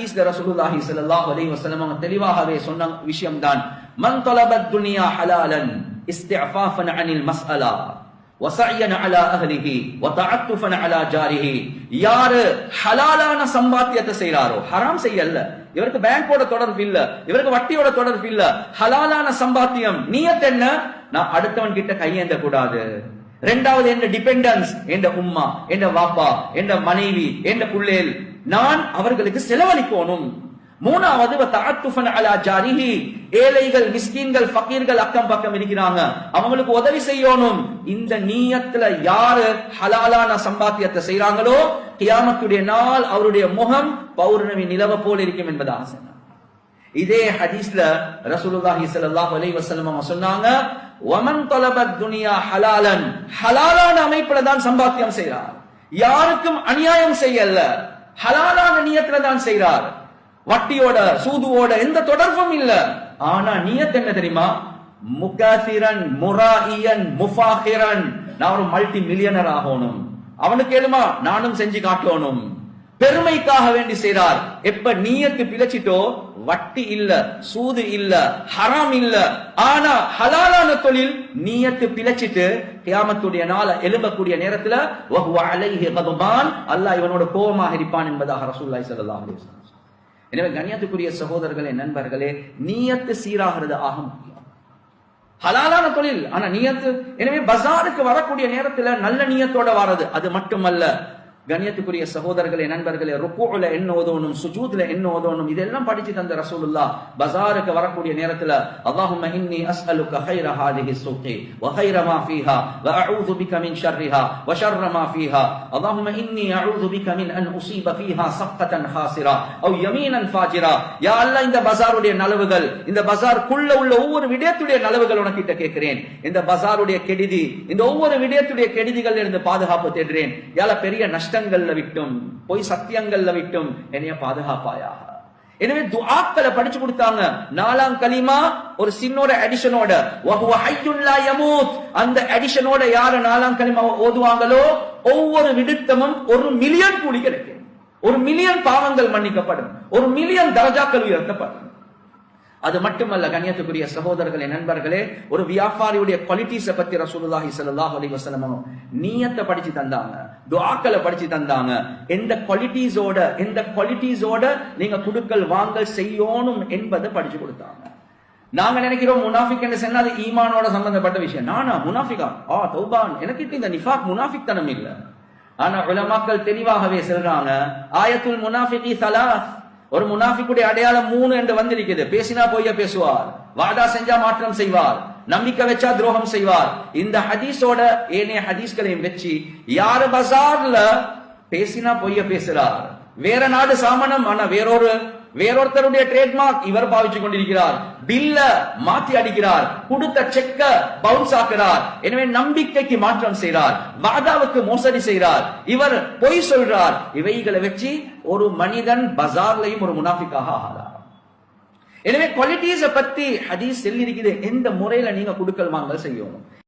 ஹதீஸ்ல ரசூலுல்லாஹி ஸல்லல்லாஹு அலைஹி வஸல்லம் அவங்க தெளிவாகவே சொன்ன விஷயம் தான் மன் தலபத் துனியா ஹலாலன் இஸ்திஃபாஃபன் அனில் மஸ்அலா வசையன் அலா அஹ்லிஹி வதஅத்துஃபன் அலா ஜாரிஹி. யாரு ஹலாலான சம்பாத்தியத்தை செய்றாரோ ஹராம் செய்யல இவருக்கு பேங்கோட தொடர்பு இல்ல இவருக்கு வட்டியோட தொடர்பு இல்ல. ஹலாலான சம்பாத்தியம் நீயத் என்ன? நான் அடுத்தவன் கிட்ட கையேந்த கூடாது ரெண்டாவது என்ற டிபெண்டன்ஸ் என்ற உம்மா என்ற வாப்பா என்ற மனைவி என்ற புள்ளேல் நான் அவர்களுக்கு செலவழிக்கணும். மூணாவது தஅத்துஃபன் அலா ஜாரிஹி. ஏழைகள் மிஸ்கீன்கள் ஃபகீர்கள் அக்கம் பக்கம் இருக்கிறாங்க. அவங்களுக்கு உதவி செய்யணும். இந்த நீயத்துல யாரு ஹலாலான சம்பாத்தியத்தை செய்றாங்களோ கியாமத்துடைய நாள் அவருடைய முகம் பௌர்ணமி நிலவ போல் இருக்கும் என்பதாக சொன்னார் இதே ஹதீஸ்ல ரசூலுல்லாஹி ஸல்லல்லாஹு அலைஹி வஸல்லம் சொன்னாங்க வமன் தலபத் துனியா ஹலாலன். ஹலாலான அமைப்புல தான் சம்பாத்தியம் செய்றார். யாருக்கும் அநியாயம் செய்யல. ஹலாலான நியத்துல தான் செய்கிறார் வட்டியோட சூதுவோட எந்த தொடர்பும் இல்ல. ஆனா நியத் என்ன தெரியுமா? முகாசிரன் முராயியன் முஃபாஹிரன். நான் ஒரு மல்டி மில்லியனர் ஆகணும். அவனுக்கு எழுமா நானும் செஞ்சு காட்டணும். பெருமைக்காக வேண்டி செய்றார் எப்ப நீயத்து பிழைச்சிட்டோ வட்டி இல்ல சூது இல்ல ஹராம் இல்ல. ஆனா ஹலாலான தொழில் நீயத்து பிழைச்சிட்டு கியாமத்துடைய நாள எழும்பக்கூடிய நேரத்துல அல்லாஹ் இவனோட கோபமாக இருப்பான் என்பதாக ரசூல்லாய் ஸல்லல்லாஹு எனவே கண்ணியத்துக்குரிய சகோதரர்களே நண்பர்களே நீயத்து சீராகிறது ஆக முக்கியம் ஹலாலான தொழில் ஆனா நீயத்து எனவே பசாருக்கு வரக்கூடிய நேரத்துல நல்ல நீயத்தோட வர்றது அது மட்டுமல்ல கண்ணியத்துக்குரிய சகோதரர்களே நண்பர்களே ருக்குல என்ன ஓதணும் சுஜூத்ல என்ன ஓதணும் இதெல்லாம் படிச்சு தந்த ரசூலுல்லா பஜாருக்கு வரக்கூடிய நேரத்துல அல்லாஹும் இன்னி அஸ்அலுக ஹைர ஹாதிஹி சுக்கி வ ஹைர மா ஃபீஹா வ அஊது பிக மின் ஷர்ரிஹா வ ஷர்ர மா ஃபீஹா அல்லாஹும் இன்னி அஊது பிக மின் அன் உஸீப ஃபீஹா சஃப்கதன் ஹாசிரா அவ் யமீனன் ஃபாஜிரா. யா அல்லாஹ் இந்த பஜாருடைய நலவுகள் இந்த பஜாருக்குள்ள உள்ள ஒவ்வொரு விடயத்துடைய நலவுகள் உனக்கிட்ட கேட்கிறேன். இந்த பஜாருடைய கெடிதி இந்த ஒவ்வொரு விடயத்துடைய கெடிதிகள் இருந்து பாதுகாப்பு தேடுறேன். யால பெரிய நஷ்டம் நஷ்டங்கள்ல விட்டும் பொய் சத்தியங்கள்ல விட்டும் என்னைய பாதுகாப்பாயாக. எனவே துஆக்களை படிச்சு கொடுத்தாங்க. நாலாம் கலிமா ஒரு சின்னோட அடிஷனோட வஹுவ ஹய்யுன் லா யமூத். அந்த அடிஷனோட யார நாலாம் கலிமா ஓதுவாங்களோ? ஒவ்வொரு விடுத்தமும் ஒரு மில்லியன் கூலி கிடைக்கும். ஒரு மில்லியன் பாவங்கள் மன்னிக்கப்படும். ஒரு மில்லியன் தரஜாக்கள் உயர்த்தப்படும். அது மட்டுமல்ல கண்ணியத்துக்குரிய சகோதரர்களே நண்பர்களே ஒரு வியாபாரியுடைய குவாலிட்டிஸை பத்தி ரசூலுல்லாஹி சல்லாஹ் அலி வஸல்லம் நீயத்தை படிச்சு தந்தாங்க துவாக்களை படிச்சு தந்தாங்க. எந்த குவாலிட்டிஸோட எந்த குவாலிட்டிஸோட நீங்க குடுக்கல் வாங்கல் செய்யணும் என்பதை படிச்சு கொடுத்தாங்க. நாங்க நினைக்கிறோம் முனாஃபிக் என்று சொன்னா அது ஈமானோட சம்பந்தப்பட்ட விஷயம். நானா முனாஃபிகா? ஆ தௌபான். எனக்கு இந்த நிஃபாக் முனாஃபிக் தனம் இல்லை. ஆனா உலமாக்கள் தெளிவாகவே சொல்றாங்க ஆயத்துல் முனாஃபிகி சலாஸ் ஒரு முனாஃபிக்குடைய அடையாளம் மூணு என்று வந்திருக்கிறது. பேசினா பொய்ய பேசுவார். வாதா செஞ்சா மாற்றம் செய்வார். நம்பிக்கை வச்சா துரோகம் செய்வார். இந்த ஹதீஸோட ஏனைய ஹதீஸ்களையும் வச்சு யாரு பசார்ல பேசினா பொய்ய பேசுறார். வேற நாடு சாமனம் ஆனா வேறொரு வேறொருத்தருடைய ட்ரேட்மார்க் இவர் பாவிச்சு கொண்டிருக்கிறார். பில்ல மாத்தி அடிக்கிறார். கொடுத்த செக்க பவுன்ஸ் ஆக்குறார். எனவே நம்பிக்கைக்கு மாற்றம் செய்கிறார் வாதாவுக்கு மோசடி செய்கிறார் இவர் பொய் சொல்றார். இவைகளை வச்சு ஒரு மனிதன் பஜார்லையும் ஒரு முனாஃபிக்காக ஆகிறார் எனவே குவாலிட்டிஸ பத்தி ஹதீஸ் சொல்லி இருக்குது எந்த முறையில நீங்க குடுக்கல் வாங்கல் செய்யணும்?